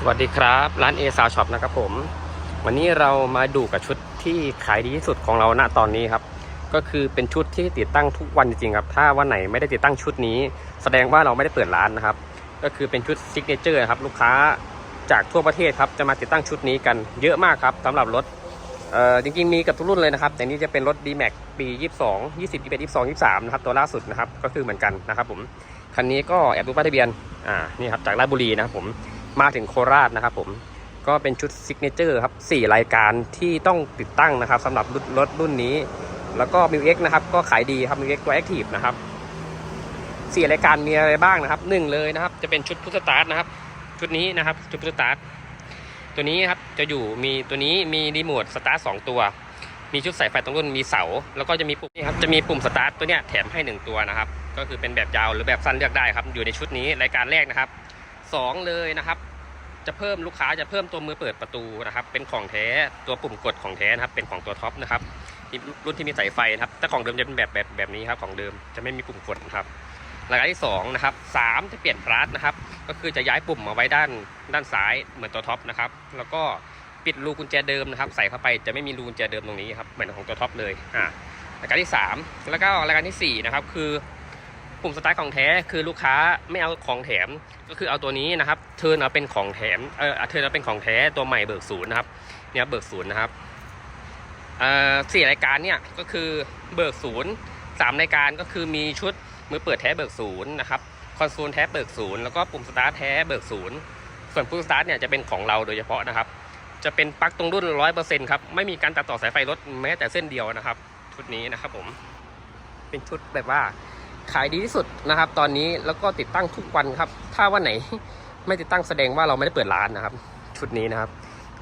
สวัสดีครับ ร้านเอซาวช็อปนะครับผม วันนี้เรามาดูกับชุดที่ขายดีที่สุดของเราณตอนนี้ครับ ก็คือเป็นชุดที่ติดตั้งทุกวันจริงๆครับ ถ้าวันไหนไม่ได้ติดตั้งชุดนี้ แสดงว่าเราไม่ได้เปิดร้านนะครับ ก็คือเป็นชุดซิกเนเจอร์ครับ ลูกค้าจากทั่วประเทศครับจะมาติดตั้งชุดนี้กันเยอะมากครับสำหรับรถเอ่อจริงๆมีกับทุกรุ่นเลยนะครับ แต่นี่จะเป็นรถ D-Max ปี 22 20 21 22 23นะครับตัวล่าสุดนะครับก็คือเหมือนกันนะครับผมคันนี้ก็แอบดูป้ายทะเบียนอ่านี่ครับจากราชบุรีนะครับผม มาถึงโคราชนะครับผมก็เป็นชุดซิกเนเจอร์ครับ4 รายการที่ต้องติดตั้งนะครับสำหรับรถรถรุ่นนี้ แล้วก็มิวเอ็กนะครับก็ขายดีครับมิวเอ็กตัวแอคทีฟนะครับสี่รายการมีอะไรบ้างนะครับหนึ่งเลยนะครับ จะเป็นชุดพุทสตาร์ทนะครับ ชุดนี้นะครับชุดพุทสตาร์ทตัวนี้ครับจะอยู่มีตัวนี้มีรีโมทสตาร์ทสองตัว มีชุดสายไฟตรงรุ่นมีเสา แล้วก็จะมีปุ่มนี่ครับจะมีปุ่มสตาร์ทตัวเนี้ยแถมให้หนึ่งตัวนะครับ ก็คือเป็นแบบยาวหรือแบบสั้นเลือกได้ครับอยู่ในชุดนี้รายการแรกนะครับสองเลยนะครับ จะเพิ่มลูกค้าจะเพิ่มตัวมือเปิดประตูนะครับ เป็นของแท้ตัวปุ่มกดของแท้นะครับ เป็นของตัวท็อปนะครับที่รุ่นที่มีสายไฟนะครับแต่ของเดิมจะเป็นแบบแบบแบบนี้ครับของเดิมจะไม่มีปุ่มกดนะครับรายการที่สองนะครับสามจะเปลี่ยนพลาสนะครับ ก็คือจะย้ายปุ่มมาไว้ด้านด้านซ้ายเหมือนตัวท็อปนะครับ แล้วก็ปิดรูกุญแจเดิมนะครับ ใส่เข้าไปจะไม่มีรูกุญแจเดิมตรงนี้ครับเหมือนของตัวท็อปเลยอ่ารายการที่สามแล้วก็รายการที่สี่นะครับคือ ปุ่มสตาร์ทของแท้คือลูกค้าไม่เอาของแถมก็คือเอาตัวนี้นะครับเทิร์นเอาเป็นของแถมเออเทิร์นเอาเป็นของแท้ตัวใหม่เบิกศูนย์นะครับเนี่ยเบิกศูนย์นะครับสี่รายการเนี่ยก็คือเบิกศูนย์สามรายการก็คือมีชุดมือเปิดแท้เบิกศูนย์นะครับคอนโซลแท้เบิกศูนย์แล้วก็ปุ่มสตาร์ทแท้เบิกศูนย์ส่วนปุ่มสตาร์ทเนี่ยจะเป็นของเราโดยเฉพาะนะครับ จะเป็นปลั๊กตรงรุ่นร้อยเปอร์เซ็นต์ครับไม่มีการตัดต่อสายไฟรถแม้แต่เส้นเดียวนะครับ ชุดนี้นะครับผมเป็นชุดแบบว่า ขายดีที่สุดนะครับ ตอนนี้แล้วก็ติดตั้งทุกวันครับ ถ้าวันไหนไม่ติดตั้งแสดงว่าเราไม่ได้เปิดร้านนะครับ ชุดนี้นะครับ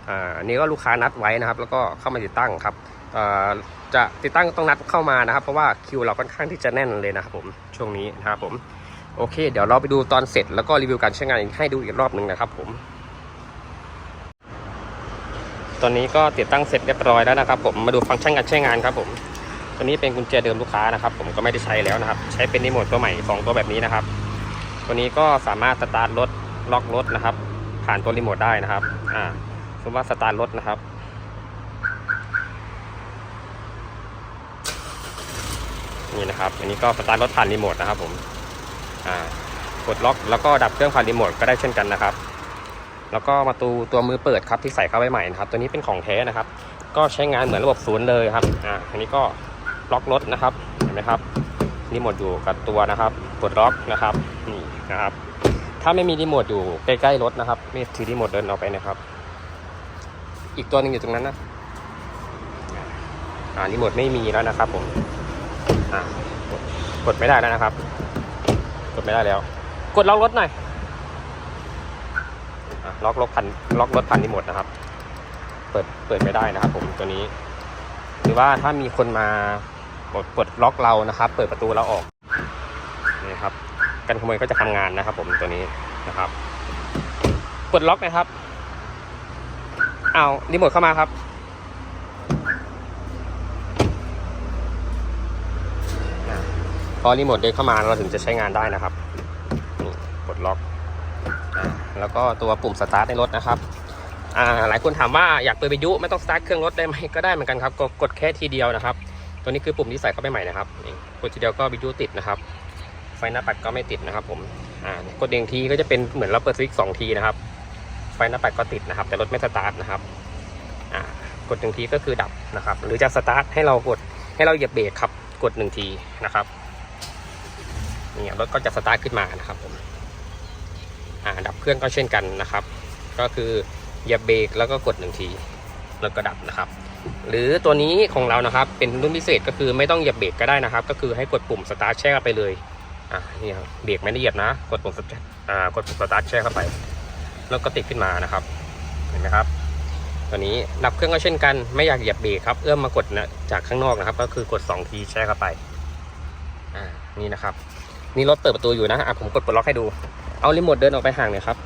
อ่าอันนี้ก็ลูกค้านัดไว้นะครับ แล้วก็เข้ามาติดตั้งครับอ่าจะติดตั้งต้องนัดเข้ามานะครับ เพราะว่าคิวเราค่อนข้างที่จะแน่นเลยนะครับผมช่วงนี้นะครับผมโอเค เดี๋ยวเราไปดูตอนเสร็จแล้วก็รีวิวการใช้งานให้ดูอีกรอบหนึ่งนะครับผมตอนนี้ก็ติดตั้งเสร็จเรียบร้อยแล้วนะครับ ผมมาดูฟังก์ชันการใช้งานครับผม ตัวนี้เป็นกุญแจเดิมลูกค้านะครับ ผมก็ไม่ได้ใช้แล้วนะครับ ใช้เป็นรีโมทตัวใหม่สองตัวแบบนี้นะครับ ตัวนี้ก็สามารถสตาร์ทรถล็อกรถนะครับ ผ่านตัวรีโมทได้นะครับอ่าสมมติว่าสตาร์ทรถนะครับนี่นะครับ อันนี้ก็สตาร์ทรถผ่านรีโมทนะครับ ผมอ่ากดล็อกแล้วก็ดับเครื่องผ่านรีโมทก็ได้เช่นกันนะครับ แล้วก็มาตูตัวมือเปิดครับที่ใส่เข้าไปใหม่นะครับ ตัวนี้เป็นของแท้นะครับ ก็ใช้งานเหมือนระบบศูนย์เลยครับ อ่า อันนี้ก็ ล็อกรถนะครับเห็นไหมครับรีโมทอยู่กับตัวนะครับกดล็อกนะครับนี่นะครับ ถ้าไม่มีรีโมทอยู่ใกล้ๆรถนะครับไม่ถือรีโมทเดินออกไปนะครับ อีกตัวหนึ่งอยู่ตรงนั้นนะอ่ารีโมทไม่มีแล้วนะครับผมอ่ากดกดไม่ได้แล้วนะครับ กดไม่ได้แล้ว กดล็อกรถหน่อยล็อกรถพันล็อกรถพันรีโมทนะครับ เปิดเปิดไม่ได้นะครับ ผมตัวนี้ หรือว่าถ้ามีคนมา กดกดล็อกเรานะครับ เปิดประตูเราออกนี่ครับกันขโมยก็จะทำงานนะครับ ผมตัวนี้นะครับกดล็อกนะครับเอารีโมทเข้ามาครับพอรีโมทเดินเข้ามาเราถึงจะใช้งานได้นะครับกดล็อกแล้วก็ตัวปุ่มสตาร์ทในรถนะครับอ่าหลายคนถามว่าอยากเปิดวิทยุไม่ต้องสตาร์ทเครื่องรถได้ไหมก็ได้เหมือนกันครับกดกดแค่ทีเดียวนะครับ ตัวนี้คือปุ่มที่ใส่เข้าไปใหม่นะครับกดทีเดียวก็วิทยุติดนะครับ ไฟหน้าปัดก็ไม่ติดนะครับ ผมกดเองทีก็จะเป็นเหมือนเราเปิดสวิตช์สองทีนะครับ ไฟหน้าปัดก็ติดนะครับ แต่รถไม่สตาร์ทนะครับกดหนึ่งทีก็คือดับนะครับ หรือจะสตาร์ทให้เรากดให้เราเหยียบเบรกครับ กดหนึ่งทีนะครับนี่รถก็จะสตาร์ทขึ้นมานะครับผมดับเครื่องก็เช่นกันนะครับ ก็คือเหยียบเบรกแล้วก็กดหนึ่งที แล้วก็ดับนะครับ หรือตัวนี้ของเรานะครับเป็นรุ่นพิเศษก็คือไม่ต้องเหยียบเบรกก็ได้นะครับ ก็คือให้กดปุ่มสตาร์ทแช่เข้าไปเลยอ่านี่ครับเบรกไม่ได้เหยียบนะ กดปุ่มสตาร์ทอ่ากดปุ่มสตาร์ทแช่เข้าไป แล้วก็ติดขึ้นมานะครับ เห็นไหมครับ ตัวนี้ดับเครื่องก็เช่นกันไม่อยากเหยียบเบรกครับ เอื้อมมากดนะจากข้างนอกนะครับ ก็คือกด2ทีแช่เข้าไปอ่านี่นะครับนี่รถเปิดประตูอยู่นะอะผมกดปลดล็อกให้ดู เอารีโมทเดินออกไปห่างเลยครับ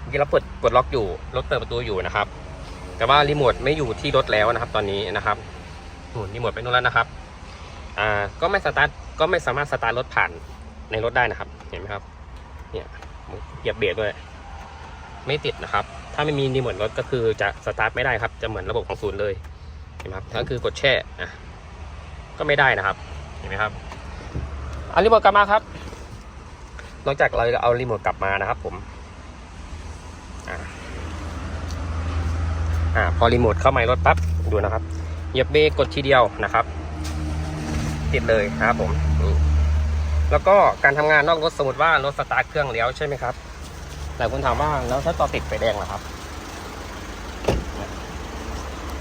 เมื่อกี้เราเปิดกดล็อกอยู่รถเปิดประตูอยู่นะครับ แต่ว่ารีโมทไม่อยู่ที่รถแล้วนะครับ ตอนนี้นะครับหมุนรีโมทไปนู่นแล้วนะครับ อ่า ก็ไม่สตาร์ท ก็ไม่สามารถสตาร์ทรถผ่านในรถได้นะครับ เห็นไหมครับ เนี่ยเหยียบเบรกด้วย ไม่ติดนะครับ ถ้าไม่มีรีโมทรถก็คือจะสตาร์ทไม่ได้ครับ จะเหมือนระบบของศูนย์เลย เห็นไหมครับก็คือกดแช่อะก็ไม่ได้นะครับ เห็นไหมครับเอารีโมทกลับมาครับ นอกจากเราเอารีโมทกลับมานะครับ ผม อ่า อ่าพอรีโมทเข้าไมาในรถปั๊บดูนะครับเหยียบเบรกกดทีเดียวนะครับ ติดเลยนะครับผมแล้วก็การทำงานนอกรถสมมติว่ารถสตาร์ทเครื่องแล้วใช่ไหมครับหลายคนถามว่าแล้วถ้าต่อติดไฟแดงล่ะครับ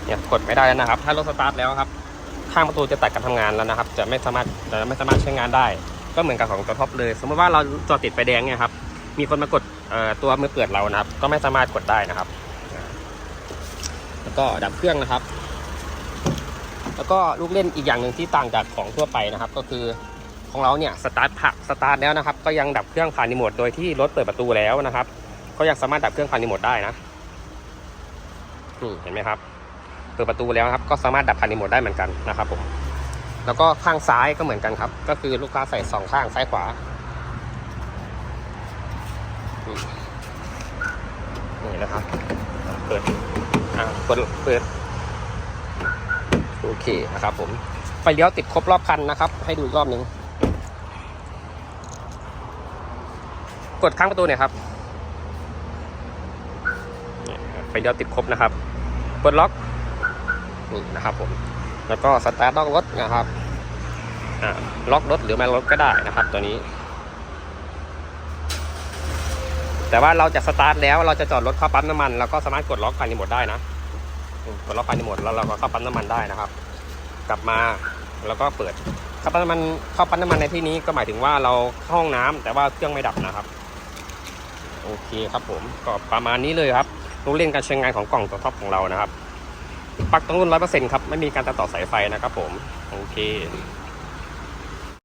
เนี่ยกดไม่ได้แล้วนะครับ ถ้ารถสตาร์ทแล้วครับ ข้างประตูจะตัดการทำงานแล้วนะครับ จะไม่สามารถจะไม่สามารถใช้งานได้ ก็เหมือนกับของตัวท็อปเลย สมมติว่าเราจอดติดไฟแดงเนี่ยครับมีคนมากดตัวมือเปิดเรานะครับ ก็ไม่สามารถกดได้นะครับ แล้วก็ดับเครื่องนะครับ แล้วก็ลูกเล่นอีกอย่างหนึ่งที่ต่างจากของทั่วไปนะครับ ก็คือของเราเนี่ยสตาร์ทผักสตาร์ทแล้วนะครับ ก็ยังดับเครื่องผ่านรีโมทโดยที่รถเปิดประตูแล้วนะครับ ก็ยังสามารถดับเครื่องผ่านรีโมทได้นะนี่เห็นไหมครับเปิดประตูแล้วนะครับก็สามารถดับผ่านรีโมทได้เหมือนกันนะครับผมแล้วก็ข้างซ้ายก็เหมือนกันครับ ก็คือลูกค้าใส่สองข้างซ้ายขวานี่นี่นะครับ เปิด อ่าเปิดเปิดโอเคนะครับผมไฟเลี้ยวติดครบรอบคันนะครับ ให้ดูอีกรอบหนึ่งกดข้างประตูเนี่ยครับนี่ไฟเลี้ยวติดครบนะครับกดล็อกนี่นะครับผมแล้วก็สตาร์ทล็อกรถนะครับอ่าล็อกรถหรือไม่ล็อกรถก็ได้นะครับ ตัวนี้ แต่ว่าเราจะสตาร์ทแล้วเราจะจอดรถเข้าปั๊มน้ำมันเราก็สามารถกดล็อกภายในโหมดได้นะกดล็อกภายในโหมดแล้วเราก็เข้าปั๊มน้ำมันได้นะครับ กลับมาแล้วก็เปิดเข้าปั๊มน้ำมันเข้าปั๊มน้ำมันในที่นี้ก็หมายถึงว่าเราเข้าห้องน้ำแต่ว่าเครื่องไม่ดับนะครับ โอเคครับผมก็ประมาณนี้เลยครับลูกเล่นการใช้งานของกล่องตัวท็อปของเรานะครับปลักตรงรุ่นร้อยเปอร์เซ็นต์ครับไม่มีการตัดต่อสายไฟนะครับผมโอเค